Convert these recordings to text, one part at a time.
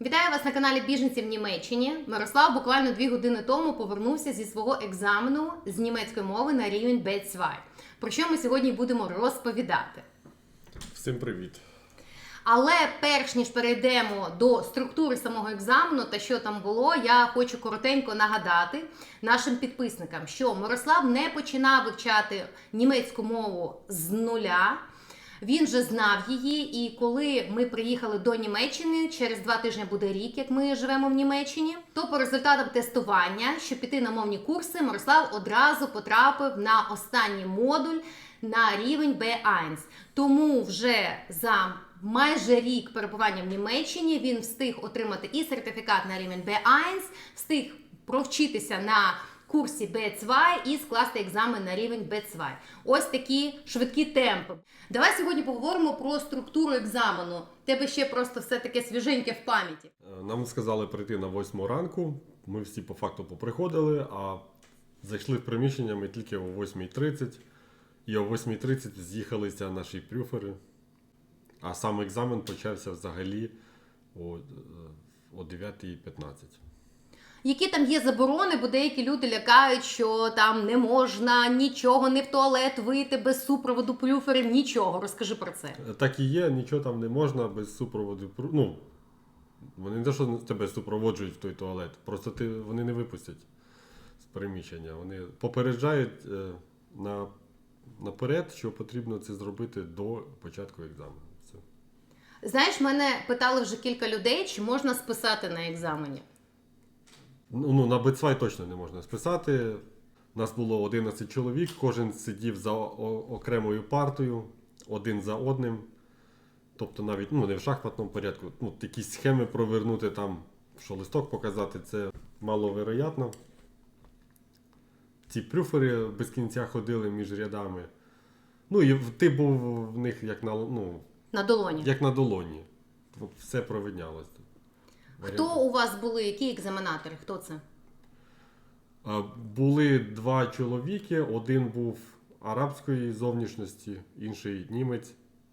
Вітаю вас на каналі Біженці в Німеччині. Мирослав буквально дві години тому повернувся зі свого екзамену з німецької мови на рівень B2. Про що ми сьогодні будемо розповідати. Всім привіт. Але перш ніж перейдемо до структури самого екзамену та що там було, я хочу коротенько нагадати нашим підписникам, що Мирослав не починав вивчати німецьку мову з нуля. Він вже знав її, і коли ми приїхали до Німеччини, через два тижні буде рік, як ми живемо в Німеччині, то по результатам тестування, щоб піти на мовні курси, Мирослав одразу потрапив на останній модуль на рівень B1. Тому вже за майже рік перебування в Німеччині він встиг отримати і сертифікат на рівень B1, встиг провчитися на курсі B2 і скласти екзамен на рівень B2. Ось такі швидкі темпи. Давай сьогодні поговоримо про структуру екзамену. Тебе ще просто все таке свіженьке в пам'яті. Е, Нам сказали прийти на 8 ранку. Ми всі по факту поприходили, а зайшли в приміщення ми тільки о 8.30. І о 8.30 з'їхалися наші прюфери. А сам екзамен почався взагалі о, е, о 9.15. Які там є заборони, бо деякі люди лякають, що там не можна нічого, не в туалет вийти без супроводу плюферів, нічого. Розкажи про це. Е, Так і є, нічого там не можна без супроводу. Ну, вони не те, що тебе супроводжують в той туалет, просто ти, вони не випустять з приміщення. Вони попереджають е, на, наперед, що потрібно це зробити до початку екзамену. Знаєш, мене питали вже кілька людей, чи можна списати на екзамені. Ну, ну, на Бецвай точно не можна списати. Нас було 11 чоловік, кожен сидів за окремою партою, один за одним. Тобто навіть ну, не в шахматному порядку. Ну, якісь схеми провернути там, що листок показати, це маловероятно. Ці прюфери без кінця ходили між рядами. Ну і ти був в них як на, ну, На долоні. як на долоні. Все провиднялося. Хто у вас були? Які екзаменатори? Хто це? Були два чоловіки, один був арабської зовнішності, інший німець.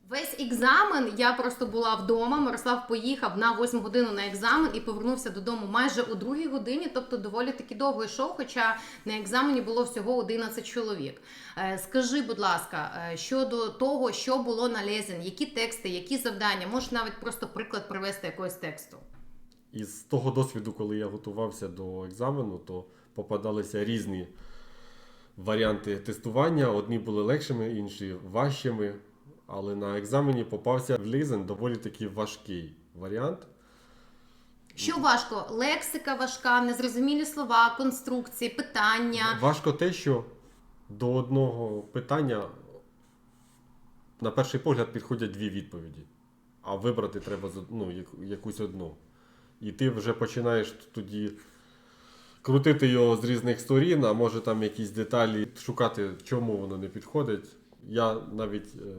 Весь екзамен я просто була вдома. Мирослав поїхав на 8 годину на екзамен і повернувся додому майже у 2 годині, тобто доволі таки довго йшов, хоча на екзамені було всього 11 чоловік. Е, Скажи, будь ласка, е, щодо того, що було на Лезен, які тексти, які завдання, можеш навіть просто приклад привести якогось тексту. І з того досвіду, коли я готувався до екзамену, то попадалися різні варіанти тестування. Одні були легшими, інші важчими. Але на екзамені попався в Лізен доволі таки важкий варіант. Що важко? Лексика важка, незрозумілі слова, конструкції, питання. Важко те, що до одного питання на перший погляд підходять дві відповіді, а вибрати треба ну, якусь одну. І ти вже починаєш тоді крутити його з різних сторін, а може там якісь деталі шукати, чому воно не підходить. Я навіть е,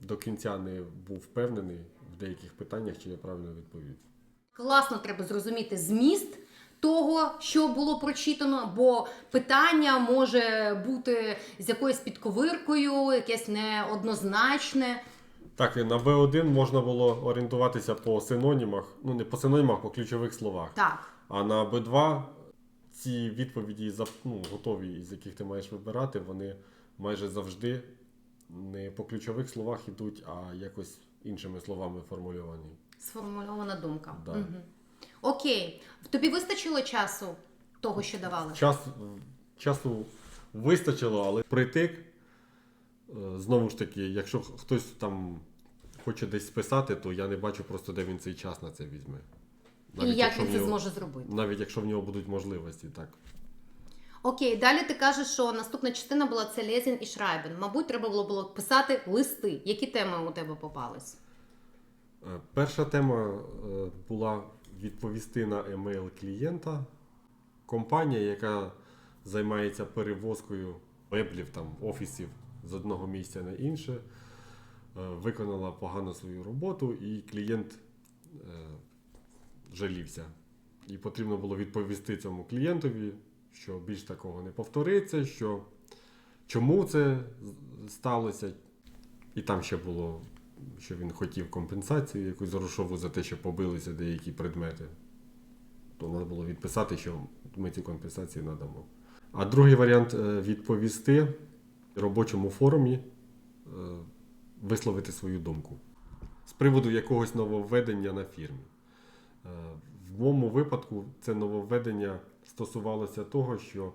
до кінця не був впевнений в деяких питаннях, чи я правильно відповів. Класно треба зрозуміти зміст того, що було прочитано, бо питання може бути з якоюсь підковиркою, якесь неоднозначне. Так, на B1 можна було орієнтуватися по синонімах, ну не по синонімах, по ключових словах. Так. А на B2 ці відповіді ну, готові, із яких ти маєш вибирати, вони майже завжди не по ключових словах йдуть, а якось іншими словами формульовані. Сформульована думка. Да. Угу. Окей. Тобі вистачило часу того, що давали? Час, часу вистачило, але притик. Е, Знову ж таки, якщо хтось там хоче десь списати, то я не бачу просто, де він цей час на це візьме. І як він це нього- зможе зробити? Навіть якщо в нього будуть можливості, так. Окей, далі ти кажеш, що наступна частина була це Лезін і Шрайбен. Мабуть, треба було було писати листи. Які теми у тебе попались? Е, Перша тема е, була відповісти на емейл клієнта. Компанія, яка займається перевозкою меблів, там, офісів з одного місця на інше, е, виконала погано свою роботу, і клієнт е, жалівся. І потрібно було відповісти цьому клієнтові, що більш такого не повториться, що чому це сталося. І там ще було що він хотів компенсацію якусь грошову за те, що побилися деякі предмети. То треба було відписати, що ми цю компенсацію надамо. А другий варіант е, відповісти робочому форумі, е, висловити свою думку з приводу якогось нововведення на фірмі. Е, В моєму випадку це нововведення стосувалося того, що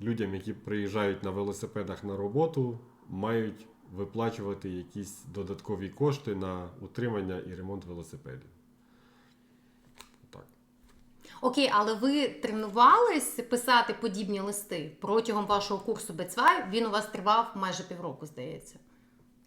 людям, які приїжджають на велосипедах на роботу, мають виплачувати якісь додаткові кошти на утримання і ремонт велосипедів. Окей, але ви тренувались писати подібні листи протягом вашого курсу Бецвай? Він у вас тривав майже півроку, здається.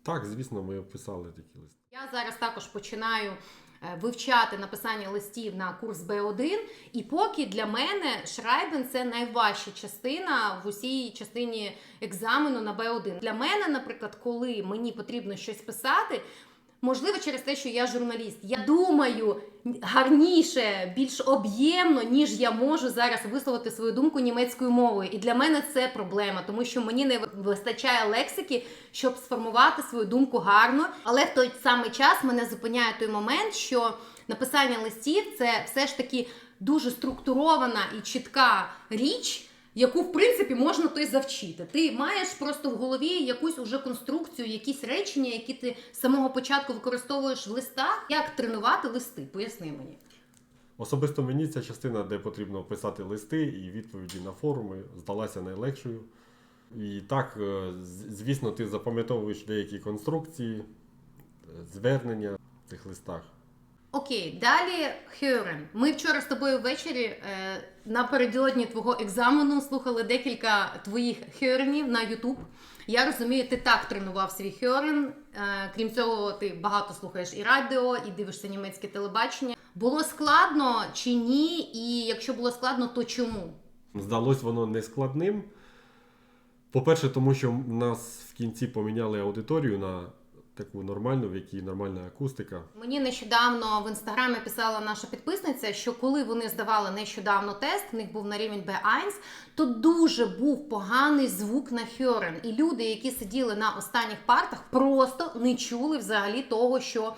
Так, звісно, ми писали такі листи. Я зараз також починаю е, вивчати написання листів на курс Б1, і поки для мене Шрайбен це найважча частина в усій частині екзамену на Б1. Для мене, наприклад, коли мені потрібно щось писати. Можливо, через те, що я журналіст. Я думаю гарніше, більш об'ємно, ніж я можу зараз висловити свою думку німецькою мовою. І для мене це проблема, тому що мені не вистачає лексики, щоб сформувати свою думку гарно. Але в той самий час мене зупиняє той момент, що написання листів це все ж таки дуже структурована і чітка річ. Яку в принципі можна то й завчити. Ти маєш просто в голові якусь уже конструкцію, якісь речення, які ти з самого початку використовуєш в листах. Як тренувати листи? Поясни мені. Особисто мені ця частина, де потрібно писати листи і відповіді на форуми, здалася найлегшою. І так, е, звісно, ти запам'ятовуєш деякі конструкції, е, звернення в цих листах. Окей, далі Хюрен. Ми вчора з тобою ввечері е, напередодні твого екзамену слухали декілька твоїх хюренів на Ютуб. Я розумію, ти так тренував свій хюрен. Е, крім цього, ти багато слухаєш і радіо, і дивишся німецьке телебачення. Було складно чи ні? І якщо було складно, то чому? Здалось воно нескладним. По-перше, тому що нас в кінці поміняли аудиторію на таку нормальну, в якій нормальна акустика. Мені нещодавно в інстаграмі писала наша підписниця, що коли вони здавали нещодавно тест, в них був на рівень B1, то дуже був поганий звук на Хьорен. І люди, які сиділи на останніх партах, просто не чули взагалі того, що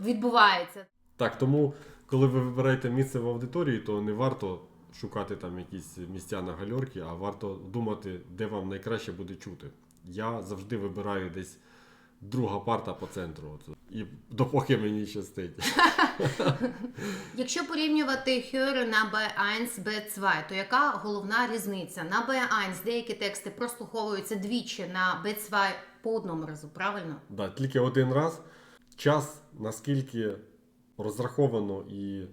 відбувається. Так, тому, коли ви вибираєте місце в аудиторії, то не варто шукати там якісь місця на гальорки, а варто думати, де вам найкраще буде чути. Я завжди вибираю десь друга парта по центру. От. І допоки мені щастить. Якщо порівнювати Хьорен на B1 B2, то яка головна різниця? На B1 деякі тексти прослуховуються двічі, на B2 по одному разу, правильно? Да, тільки один раз. Час наскільки розраховано і е,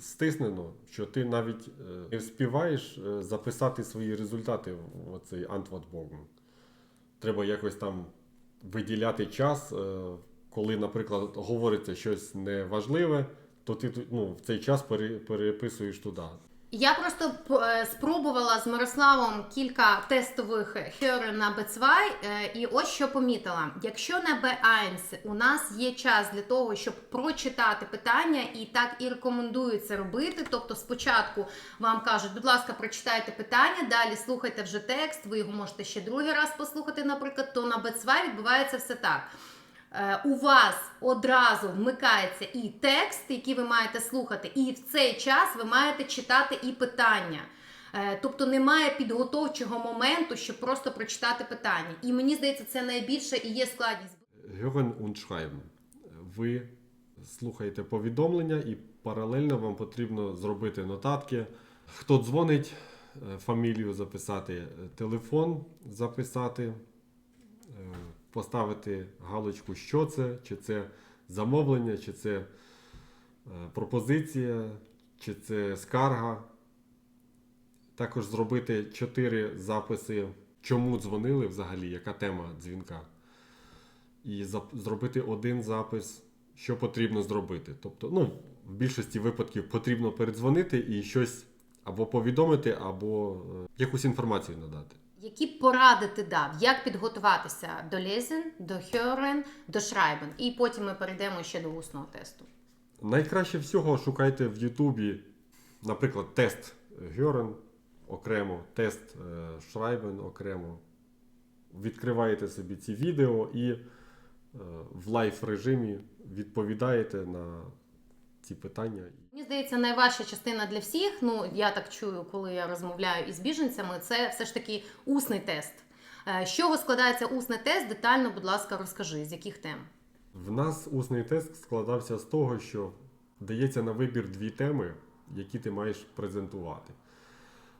стиснено, що ти навіть е, не вспіваєш е, записати свої результати в оцей Antwortbogen. Треба якось там виділяти час, е, коли, наприклад, говориться щось неважливе, то ти ну, в цей час переписуєш туди. Я просто е, спробувала з Мирославом кілька тестових хьори на B2, е, і ось що помітила. Якщо на B1 у нас є час для того, щоб прочитати питання, і так і рекомендується робити. Тобто, спочатку вам кажуть, будь ласка, прочитайте питання, далі слухайте вже текст, ви його можете ще другий раз послухати, наприклад, то на B2 відбувається все так. Е, у вас одразу вмикається і текст, який ви маєте слухати, і в цей час ви маєте читати і питання. Е, Тобто немає підготовчого моменту, щоб просто прочитати питання. І мені здається, це найбільше і є складність. Hören und schreiben. Ви слухаєте повідомлення і паралельно вам потрібно зробити нотатки. Хто дзвонить, е, фамілію записати, телефон записати, поставити галочку, що це, чи це замовлення, чи це е, пропозиція, чи це скарга. Також зробити чотири записи, чому дзвонили взагалі, яка тема дзвінка і зробити один запис, що потрібно зробити. Тобто, ну, в більшості випадків потрібно передзвонити і щось або повідомити, або е, якусь інформацію надати. Які поради ти дав, як підготуватися до Lesen, до Hören, до Schreiben? І потім ми перейдемо ще до усного тесту. Найкраще всього шукайте в Ютубі, наприклад, тест Гьорен окремо, тест е, Schreiben окремо. Відкриваєте собі ці відео і в лайф режимі відповідаєте на ці питання. Мені здається, найважча частина для всіх. Ну я так чую, коли я розмовляю із біженцями. Це все ж таки усний тест. Е, З чого складається усний тест? Детально, будь ласка, розкажи, з яких тем. В нас усний тест складався з того, що дається на вибір дві теми, які ти маєш презентувати.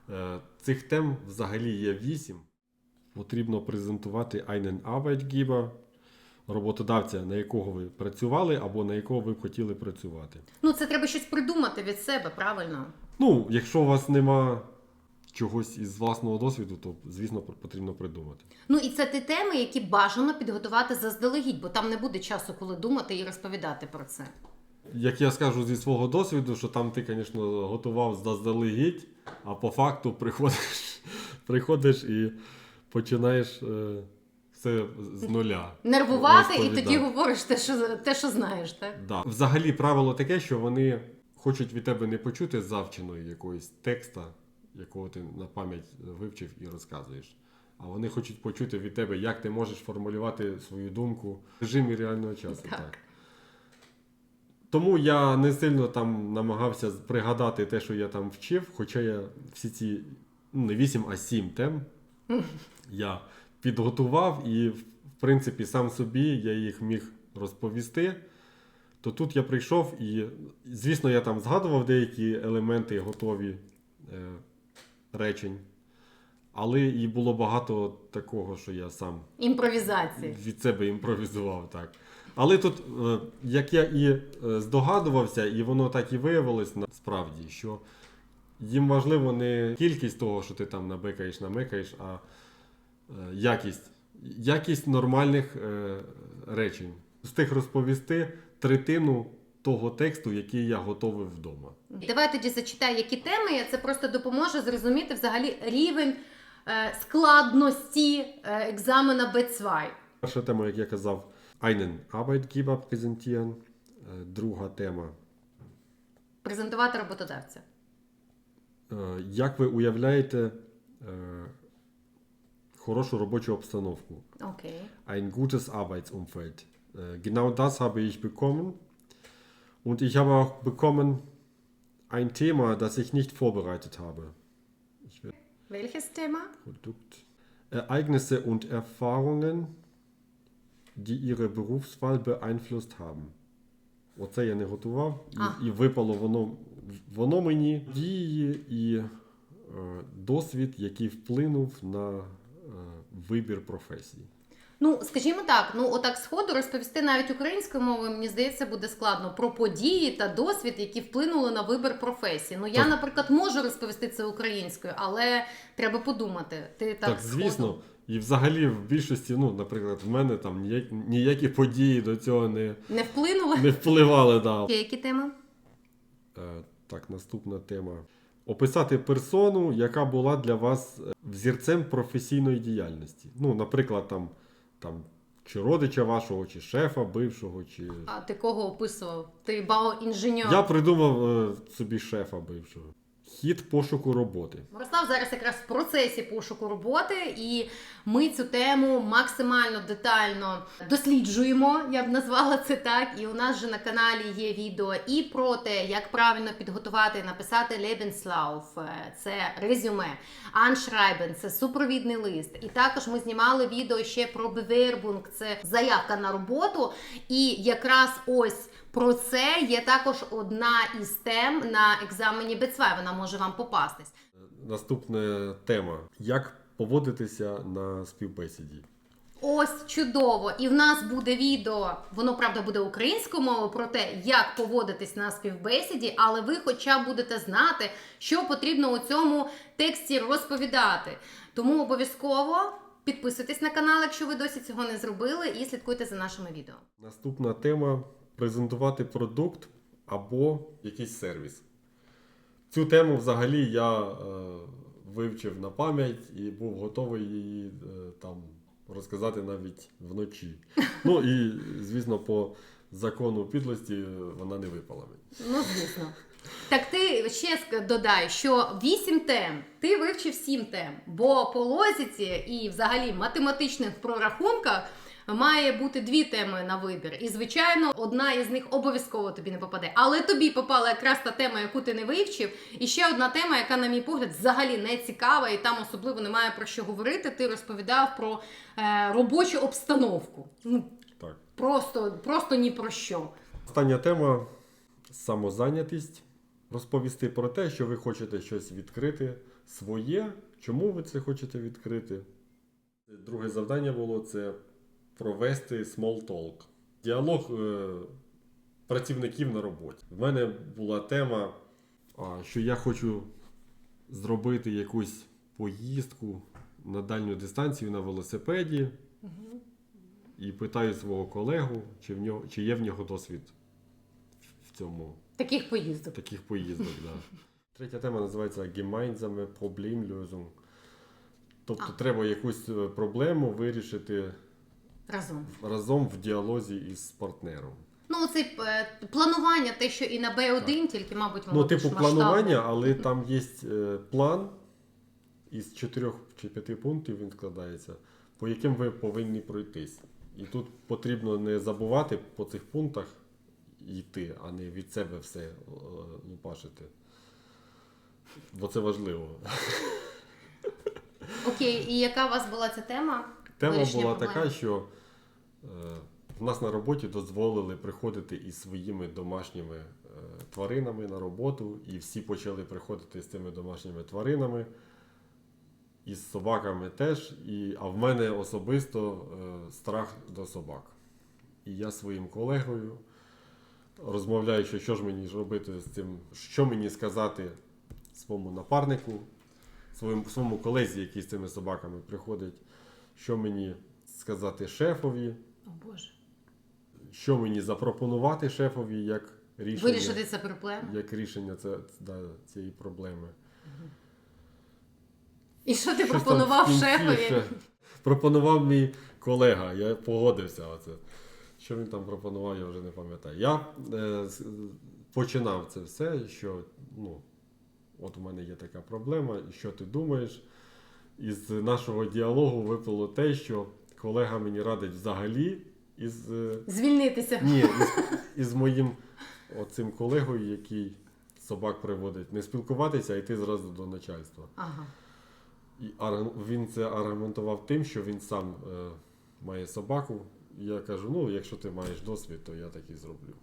Е, Цих тем взагалі є вісім. Потрібно презентувати einen Arbeitgeber, роботодавця, на якого ви працювали або на якого ви б хотіли працювати. Ну це треба щось придумати від себе, правильно? Ну, якщо у вас нема чогось із власного досвіду, то звісно потрібно придумати. Ну і це ті теми, які бажано підготувати заздалегідь, бо там не буде часу, коли думати і розповідати про це. Як я скажу зі свого досвіду, що там ти, звісно, готував заздалегідь, а по факту приходиш, приходиш і починаєш е, все з нуля. Нервувати і тоді говориш те, що те, що знаєш, так? Да. Взагалі правило таке, що вони хочуть від тебе не почути завченої якоїсь текста, якого ти на пам'ять вивчив і розказуєш. А вони хочуть почути від тебе, як ти можеш формулювати свою думку в режимі реального часу. Так. Так. Тому я не сильно там намагався пригадати те, що я там вчив, хоча я всі ці ну, не 8, а 7 тем я підготував і, в принципі, сам собі я їх міг розповісти. То тут я прийшов і, звісно, я там згадував деякі елементи готові е, речень, але і було багато такого, що я сам Імпровізації. від себе імпровізував так. Але тут, е, як я і е, здогадувався, і воно так і виявилось насправді, що їм важливо не кількість того, що ти там набекаєш, намикаєш, а якість. Якість нормальних е, речень. Встиг розповісти третину того тексту, який я готовив вдома. Давай тоді зачитай, які теми. Це просто допоможе зрозуміти взагалі рівень е, складності е, екзамена B2. Перша тема, як я казав, einen Arbeitgeber präsentieren. Е, Друга тема Презентувати роботодавця. Е, Як ви уявляєте е, хорошу робочу обстановку? Окей. Ein gutes Arbeitsumfeld. Äh, Genau das habe ich bekommen. Und ich habe auch bekommen ein Thema, das ich nicht vorbereitet habe. Ich werde Welches тема? Produkt. Ereignisse und Erfahrungen, die ihre Berufswahl beeinflusst haben. Оце я не готував, і, А. і випало воно, воно мені дії і е, досвід, який вплинув на е, вибір професії. Ну, скажімо так, ну отак сходу розповісти навіть українською мовою, мені здається, буде складно про події та досвід, які вплинули на вибір професії. Ну я, Так. наприклад, можу розповісти це українською, але треба подумати. Ти так, Так, сходу. звісно. І взагалі в більшості, ну, наприклад, в мене там ніякі, ніякі події до цього не, не вплинули. не впливали. Да. Які теми? Е, так, наступна тема. Описати персону, яка була для вас е, взірцем професійної діяльності. Ну, наприклад, там, там чи родича вашого, чи шефа бившого, чи. А ти кого описував? Ти бао-інженер. Я придумав е, собі шефа бившого. Хід пошуку роботи. Мирослав зараз якраз в процесі пошуку роботи, і ми цю тему максимально детально досліджуємо. Я б назвала це так. І у нас же на каналі є відео і про те, як правильно підготувати і написати Lebenslauf, е, це резюме, Anschreiben, це супровідний лист. І також ми знімали відео ще про Bewerbung, це заявка на роботу. І якраз ось. Про це є також одна із тем на екзамені B2, Вона може вам попастись. Наступна тема. Як поводитися на співбесіді? Ось чудово! І в нас буде відео, воно правда буде українською мовою про те, як поводитись на співбесіді, але ви хоча б будете знати, що потрібно у цьому тексті розповідати. Тому обов'язково підписуйтесь на канал, якщо ви досі цього не зробили, і слідкуйте за нашими відео. Наступна тема презентувати продукт або якийсь сервіс. Цю тему взагалі я е, вивчив на пам'ять і був готовий її е, там розказати навіть вночі. Ну і, звісно, по закону підлості е, вона не випала мені. Ну, звісно. Так ти ще додай, що 8 тем, ти вивчив 7 тем, бо по логіці і взагалі математичних прорахунках має бути дві теми на вибір. І, звичайно, одна із них обов'язково тобі не попаде. Але тобі попала якраз та тема, яку ти не вивчив. І ще одна тема, яка, на мій погляд, взагалі не цікава, і там особливо немає про що говорити. Ти розповідав про е, робочу обстановку. Ну, Так. просто, просто ні про що. Остання тема самозайнятість. Розповісти про те, що ви хочете щось відкрити своє, чому ви це хочете відкрити. Друге завдання було це провести small talk. Діалог е, працівників на роботі. В мене була тема, що я хочу зробити якусь поїздку на дальню дистанцію на велосипеді. І питаю свого колегу, чи, в нього, чи є в нього досвід в цьому Таких поїздок. таких поїздок. Да. Третя тема називається Gemeinsame Problemlösung. Тобто А. треба якусь е, проблему вирішити Разом. разом в діалозі із партнером. Ну, це е, планування, те, що і на Б1, тільки, мабуть, воно Ну, типу планування, але там є е, план із чотирьох чи п'яти пунктів він складається, по яким ви повинні пройтись. І тут потрібно не забувати по цих пунктах йти, а не від себе все е, лупашити. Бо це важливо. Окей, і яка у вас була ця тема? Тема Вирішення була проблем. така, що е, в нас на роботі дозволили приходити із своїми домашніми е, тваринами на роботу, і всі почали приходити з цими домашніми тваринами, і з собаками теж. І, а в мене особисто е, страх до собак. І я своїм колегою розмовляю, що, що ж мені робити з цим, що мені сказати своєму напарнику, своєму, своєму колезі, який з цими собаками приходить, що мені сказати шефові, О Боже. що мені запропонувати шефові як рішення, Вирішити це проблему. як рішення це, да, цієї проблеми. І що ти Щось там пропонував в кінці шефові? ще Пропонував мій колега, я погодився. Оце. Що він там пропонував, я вже не пам'ятаю. Я е, з- починав це все, що ну, от у мене є така проблема, і що ти думаєш? Із нашого діалогу випало те, що колега мені радить взагалі із, е, Звільнитися. ні, із, із моїм оцим колегою, який собак приводить, не спілкуватися, а йти зразу до начальства. Ага. І він це аргументував тим, що він сам е, має собаку. І я кажу: ну, якщо ти маєш досвід, то я так і зроблю.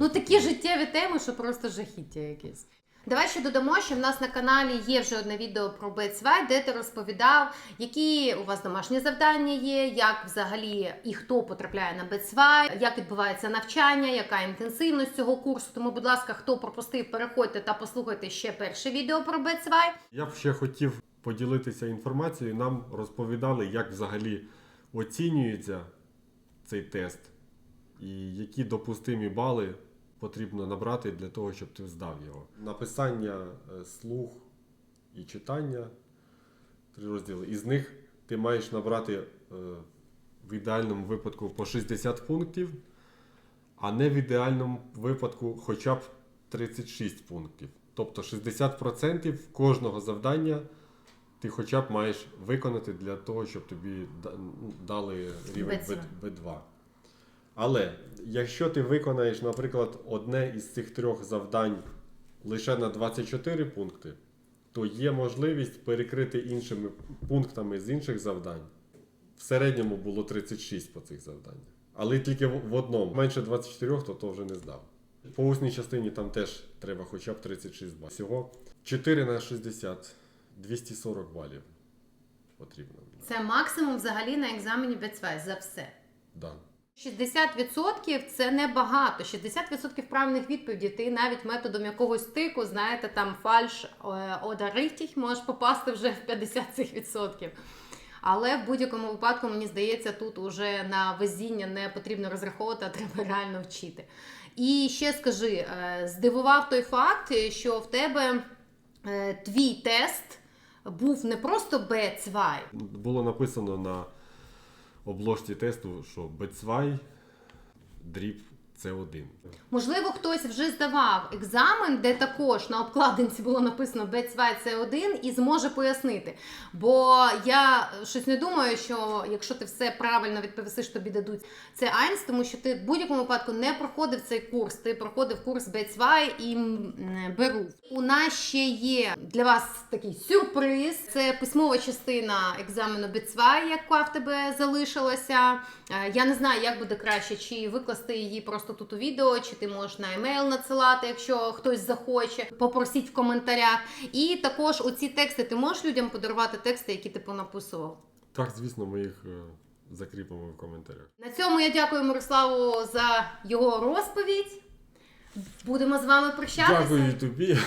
Ну такі життєві теми, що просто жахіття якесь. Давай ще додамо, що в нас на каналі є вже одне відео про Бетсвай, де ти розповідав, які у вас домашні завдання є, як взагалі і хто потрапляє на Бетсвай, як відбувається навчання, яка інтенсивність цього курсу. Тому, будь ласка, хто пропустив, переходьте та послухайте ще перше відео про Бетсвай. Я б ще хотів поділитися інформацією. Нам розповідали, як взагалі оцінюється цей тест, і які допустимі бали потрібно набрати для того, щоб ти здав його. Написання, е, слух і читання три розділи. Із них ти маєш набрати е, в ідеальному випадку по 60 пунктів, а не в ідеальному випадку хоча б 36 пунктів. Тобто 60% кожного завдання ти хоча б маєш виконати для того, щоб тобі дали рівень B2. B2. Але якщо ти виконаєш, наприклад, одне із цих трьох завдань лише на 24 пункти, то є можливість перекрити іншими пунктами з інших завдань. В середньому було 36 по цих завданнях. Але тільки в одному. Менше 24, то, то вже не здав. По усній частині там теж треба хоча б 36 балів. Всього 4 на 60, 240 балів потрібно. Це максимум взагалі на екзамені Бетсвай за все. Да. 60% це небагато. 60% правильних відповідей ти навіть методом якогось тику, знаєте, там фальш одаритіх можеш попасти вже в 50 цих відсотків. Але в будь-якому випадку, мені здається, тут уже на везіння не потрібно розраховувати, а треба реально вчити. І ще скажи, е, здивував той факт, що в тебе е, твій тест був не просто B2, Було написано на обложці тесту, що B2 дріб С1. Можливо, хтось вже здавав екзамен, де також на обкладинці було написано B2 C1 і зможе пояснити. Бо я щось не думаю, що якщо ти все правильно відповісиш, тобі дадуть це 1, тому що ти в будь-якому випадку не проходив цей курс. Ти проходив курс B2 і беру. У нас ще є для вас такий сюрприз. Це письмова частина екзамену B2, яка в тебе залишилася. Е, Я не знаю, як буде краще, чи викласти її просто тут у відео, чи ти можеш на емейл надсилати, якщо хтось захоче. Попросіть в коментарях. І також оці тексти ти можеш людям подарувати тексти, які ти понаписував. Так, звісно, ми їх е, закріпимо в коментарях. На цьому я дякую Мирославу за його розповідь. Будемо з вами прощатися. Дякую тобі.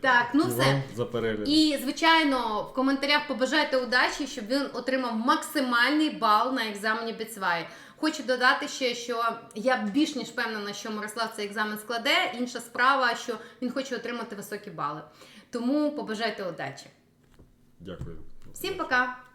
Так, ну і все. за перегляд. І, звичайно, в коментарях побажайте удачі, щоб він отримав максимальний бал на екзамені Біцвай. Хочу додати ще, що я більш ніж впевнена, що Мирослав цей екзамен складе. Інша справа, що він хоче отримати високі бали. Тому побажайте удачі. Дякую. Всім пока!